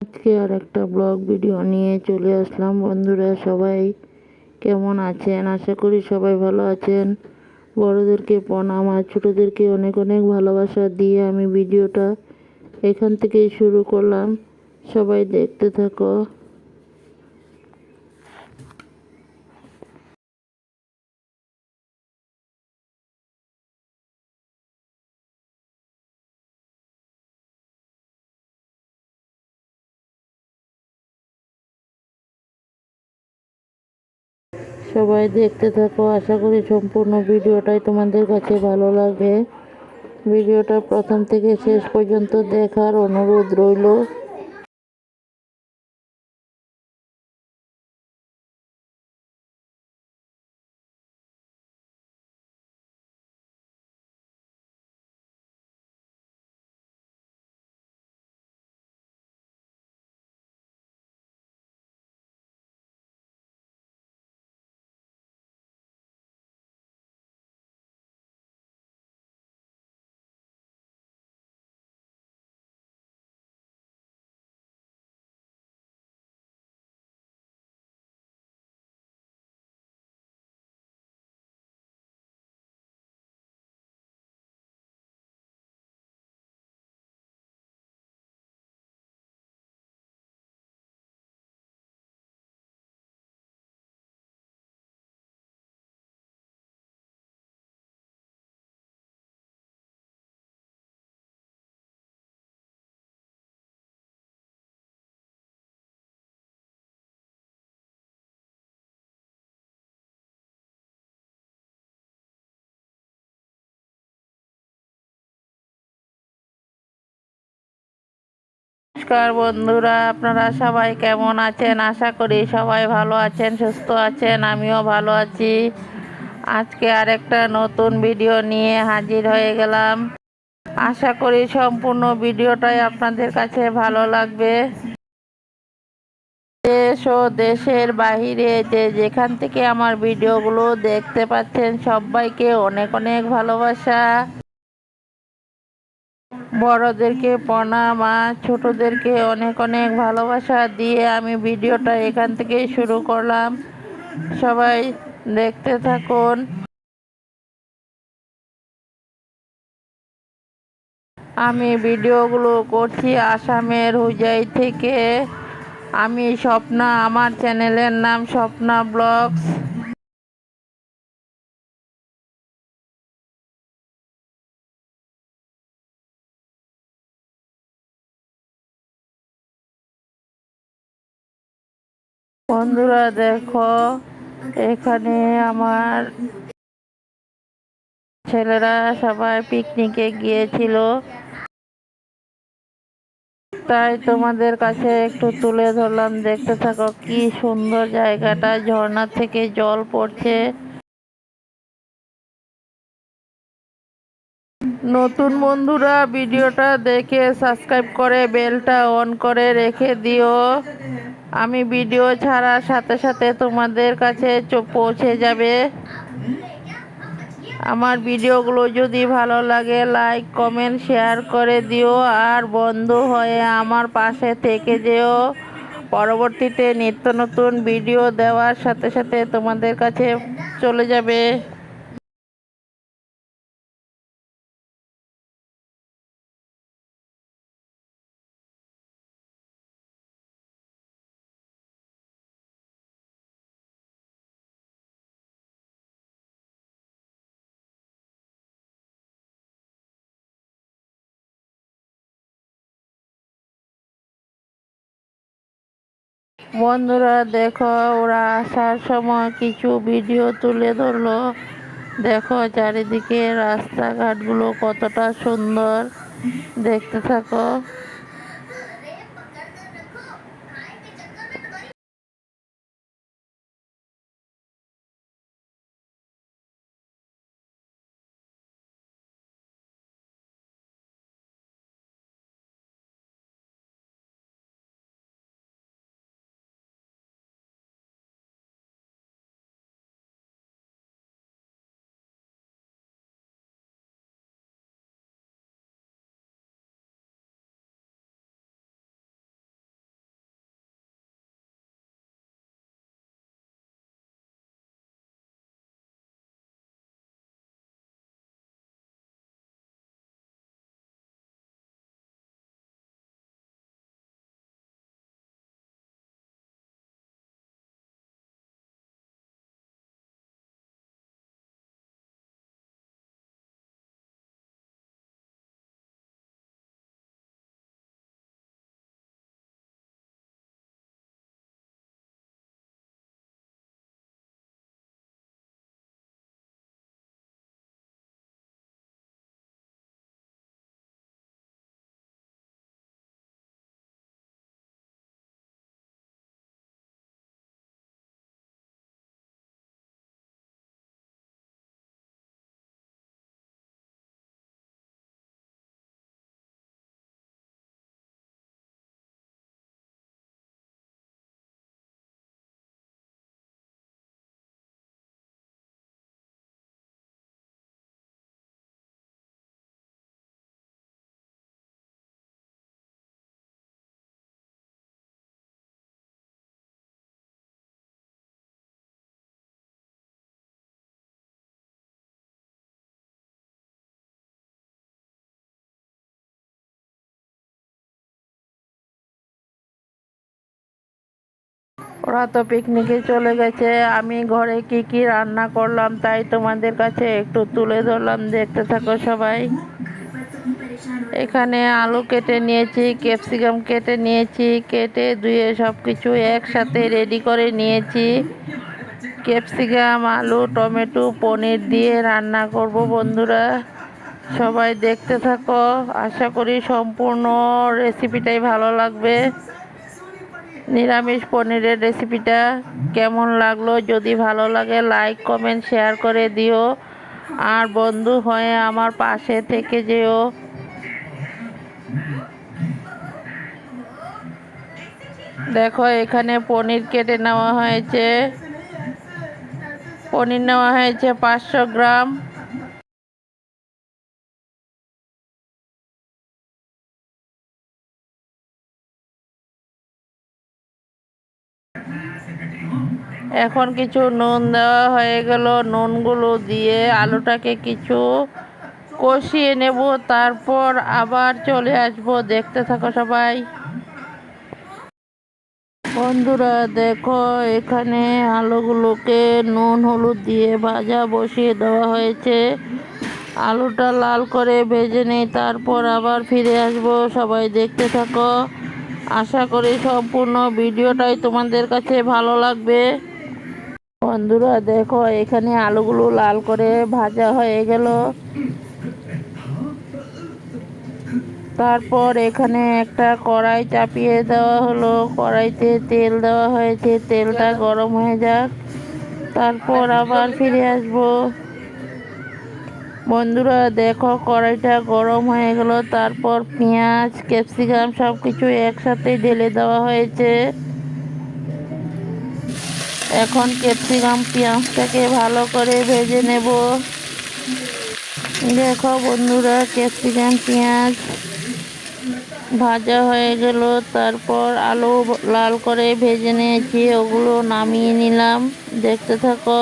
আজকে আর একটা blog video নিয়ে চলে আসলাম। বন্ধুরা, সবাই কেমন আছেন? আশা করি সবাই ভালো আছেন। বড়োদেরকে প্রণাম আর ছোটোদেরকে অনেক অনেক ভালোবাসা দিয়ে আমি ভিডিওটা এখান থেকেই শুরু করলাম। সবাই দেখতে থাকো। সবাই দেখতে থাকো। আশা করি সম্পূর্ণ ভিডিওটাই তোমাদের কাছে ভালো লাগবে। ভিডিওটা প্রথম থেকে শেষ পর্যন্ত দেখার অনুরোধ রইল। নমস্কার বন্ধুরা, আপনারা সবাই কেমন আছেন? আশা করি সবাই ভালো আছেন, সুস্থ আছেন, আমিও ভালো আছি। আজকে আরেকটা নতুন ভিডিও নিয়ে হাজির হয়ে গেলাম। আশা করি সম্পূর্ণ ভিডিওটাই আপনাদের কাছে ভালো লাগবে। দেশ ও দেশের বাহিরে যে যেখান থেকে আমার ভিডিওগুলো দেখতে পাচ্ছেন, সবাইকে অনেক অনেক ভালোবাসা। বড়দেরকে প্রণাম আর ছোটদেরকে অনেক অনেক ভালোবাসা দিয়ে আমি ভিডিওটা এখান থেকেই শুরু করলাম। সবাই দেখতে থাকুন। আমি ভিডিওগুলো করছি আসামের হুজাই থেকে। আমি স্বপ্না, আমার চ্যানেলের নাম স্বপ্না ব্লগস। বন্ধুরা, দেখো, এখানে আমার ছেলেরা সবাই পিকনিকে গিয়েছিল। তাই তোমাদের কাছে একটু তুলে ধরলাম। দেখতে থাকো কি সুন্দর জায়গাটা। ঝর্ণা থেকে জল পড়ছে। নতুন বন্ধুরা, ভিডিওটা দেখে সাবস্ক্রাইব করে বেলটা অন করে রেখে দিও। আমি ভিডিও ছাড়ার সাথে সাথে তোমাদের কাছে পৌঁছে যাবে। আমার ভিডিওগুলো যদি ভালো লাগে লাইক কমেন্ট শেয়ার করে দিও। আর বন্ধু হয়ে আমার পাশে থেকে যেও। পরবর্তীতে নিত্য নতুন ভিডিও দেওয়ার সাথে সাথে তোমাদের কাছে চলে যাবে। বন্ধুরা, দেখো, ওরা আসার সময় কিছু ভিডিও তুলে ধরলো। দেখো, চারিদিকে রাস্তাঘাটগুলো কতটা সুন্দর। দেখতে থাকো। ওরা তো পিকনিকে চলে গেছে। আমি ঘরে কি কি রান্না করলাম তাই তোমাদের কাছে একটু তুলে ধরলাম। দেখতে থাকো সবাই। এখানে আলু কেটে নিয়েছি ক্যাপসিকাম কেটে নিয়েছি, কেটে ধুয়ে সব কিছু একসাথে রেডি করে নিয়েছি। ক্যাপসিকাম আলু, টমেটো, পনির দিয়ে রান্না করব বন্ধুরা। সবাই দেখতে থাকো। আশা করি সম্পূর্ণ রেসিপিটাই ভালো লাগবে। নিরামিষ পনিরের রেসিপিটা কেমন লাগল? যদি ভালো লাগে লাইক কমেন্ট শেয়ার করে দিও। আর বন্ধু হয়ে আমার পাশে থেকে যেও। দেখো, এখানে পনির কেটে নেওয়া হয়েছে। পনির নেওয়া হয়েছে পাঁচশো গ্রাম। এখন কিছু নুন দেওয়া হয়ে গেল। নুনগুলো দিয়ে আলুটাকে কিছু কষিয়ে নেব, তারপর আবার চলে আসব। দেখতে থাকো সবাই। বন্ধুরা, দেখো, এখানে আলুগুলোকে নুন, হলুদ দিয়ে ভাজা বসিয়ে দেওয়া হয়েছে। আলুটা লাল করে ভেজে নেই, তারপর আবার ফিরে আসব। সবাই দেখতে থাকো। আশা করি সম্পূর্ণ ভিডিওটাই তোমাদের কাছে ভালো লাগবে। বন্ধুরা, দেখো, এখানে আলুগুলো লাল করে ভাজা হয়ে গেল। তারপর এখানে একটা কড়াই চাপিয়ে দেওয়া হলো। কড়াইতে তেল দেওয়া হয়েছে। তেলটা গরম হয়ে যাক। তারপর আবার ফিরে আসব। বন্ধুরা, দেখো, কড়াইটা গরম হয়ে গেল। তারপর পেঁয়াজ, ক্যাপসিকাম সব কিছু একসাথে ঢেলে দেওয়া হয়েছে। এখন ক্যাপসিকাম পেঁয়াজটাকে ভালো করে ভেজে নেব। দেখো বন্ধুরা, ক্যাপসিকাম পেঁয়াজ ভাজা হয়ে গেল। তারপর আলু লাল করে ভেজে নিয়েছি, ওগুলো নামিয়ে নিলাম। দেখতে থাকো।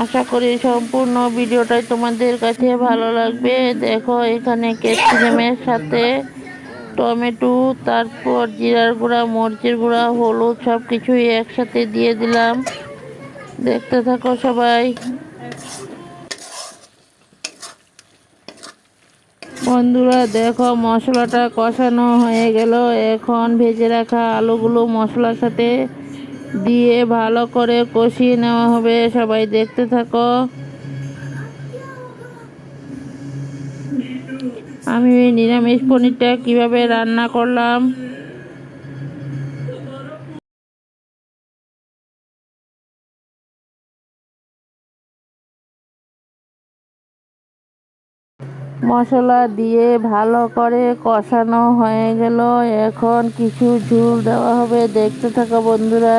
আশা করি সম্পূর্ণ ভিডিওটাই তোমাদের কাছে ভালো লাগবে। দেখো এখানে ক্যাপসিকামের সাথে টমেটো, তারপর জিরার গুঁড়া, মরিচের গুঁড়া, হলুদ সব কিছুই একসাথে দিয়ে দিলাম। দেখতে থাকো সবাই। বন্ধুরা, দেখো মশলাটা কষানো হয়ে গেল। এখন ভেজে রাখা আলুগুলো মশলার সাথে দিয়ে ভালো করে কষিয়ে নেওয়া হবে। সবাই দেখতে থাকো। আমি ওই নিরামিষ পনিরটা কীভাবে রান্না করলাম? মশলা দিয়ে ভালো করে কষানো হয়ে গেল। এখন কিছু ঝুল দেওয়া হবে। দেখতে থাকো বন্ধুরা।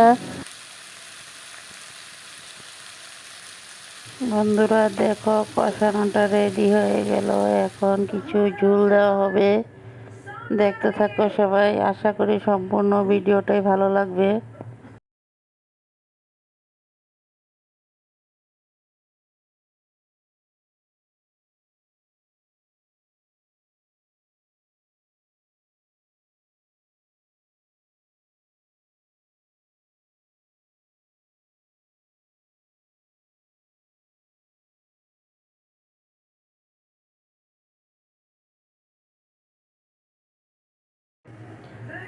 বন্ধুরা, দেখো কষানোটা রেডি হয়ে গেল। এখন কিছু ঝুল দেওয়া হবে। দেখতে থাকো সবাই। আশা করি সম্পূর্ণ ভিডিওটাই ভালো লাগবে।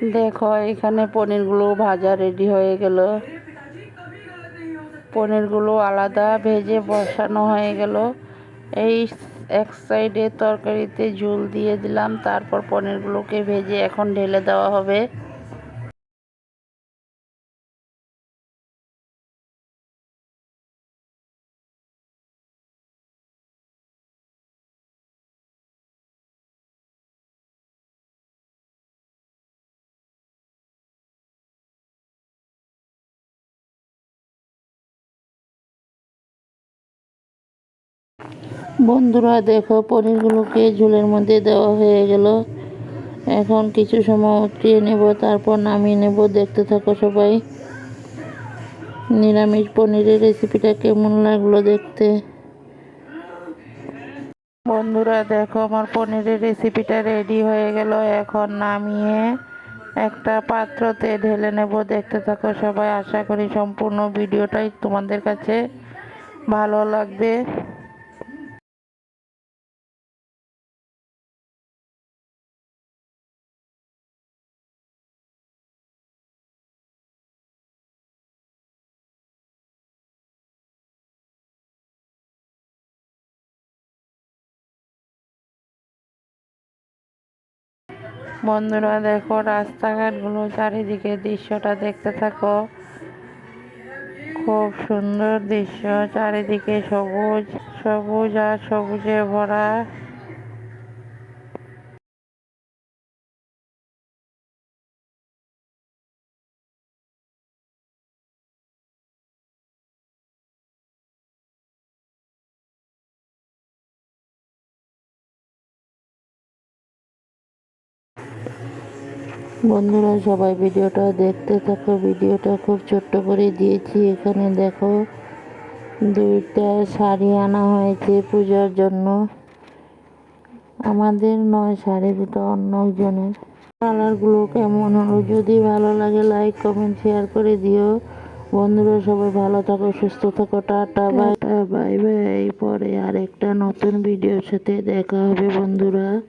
দেখো, এখানে পনিরগুলো ভাজা রেডি হয়ে গেল। পনিরগুলো আলাদা ভেজে বসানো হয়ে গেল। এই এক সাইডে তরকারিতে ঝুল দিয়ে দিলাম, তারপর পনিরগুলোকে ভেজে এখন ঢেলে দেওয়া হবে। বন্ধুরা, দেখো, পনিরগুলোকে ঝোলের মধ্যে দেওয়া হয়ে গেল। এখন কিছু সময় উঠিয়ে নেব, তারপর নামিয়ে নেব। দেখতে থাকো সবাই, নিরামিষ পনিরের রেসিপিটা কেমন লাগল দেখতে। বন্ধুরা, দেখো, আমার পনিরের রেসিপিটা রেডি হয়ে গেল। এখন নামিয়ে একটা পাত্রতে ঢেলে নেব। দেখতে থাকো সবাই, আশা করি সম্পূর্ণ ভিডিওটাই তোমাদের কাছে ভালো লাগবে। বন্ধুরা, দেখো রাস্তাঘাটগুলো চারিদিকে দৃশ্যটা দেখতে থাকো। খুব সুন্দর দৃশ্য, চারিদিকে সবুজ সবুজ আর সবুজে ভরা। বন্ধুরা, সবাই ভিডিওটা দেখতে থাকো। ভিডিওটা খুব ছোট্ট করে দিয়েছি। এখানে দেখো, দুইটা শাড়ি আনা হয়েছে পূজার জন্য। আমাদের নয়, শাড়ি দুটো অন্য একজনের। কালারগুলো কেমন হলো? যদি ভালো লাগে, লাইক, কমেন্ট, শেয়ার করে দিও। বন্ধুরা, সবাই ভালো থাকো, সুস্থ থাকো, টাটা, বাই। Bye bye. পরে আর একটা নতুন ভিডিওর সাথে দেখা হবে, বন্ধুরা।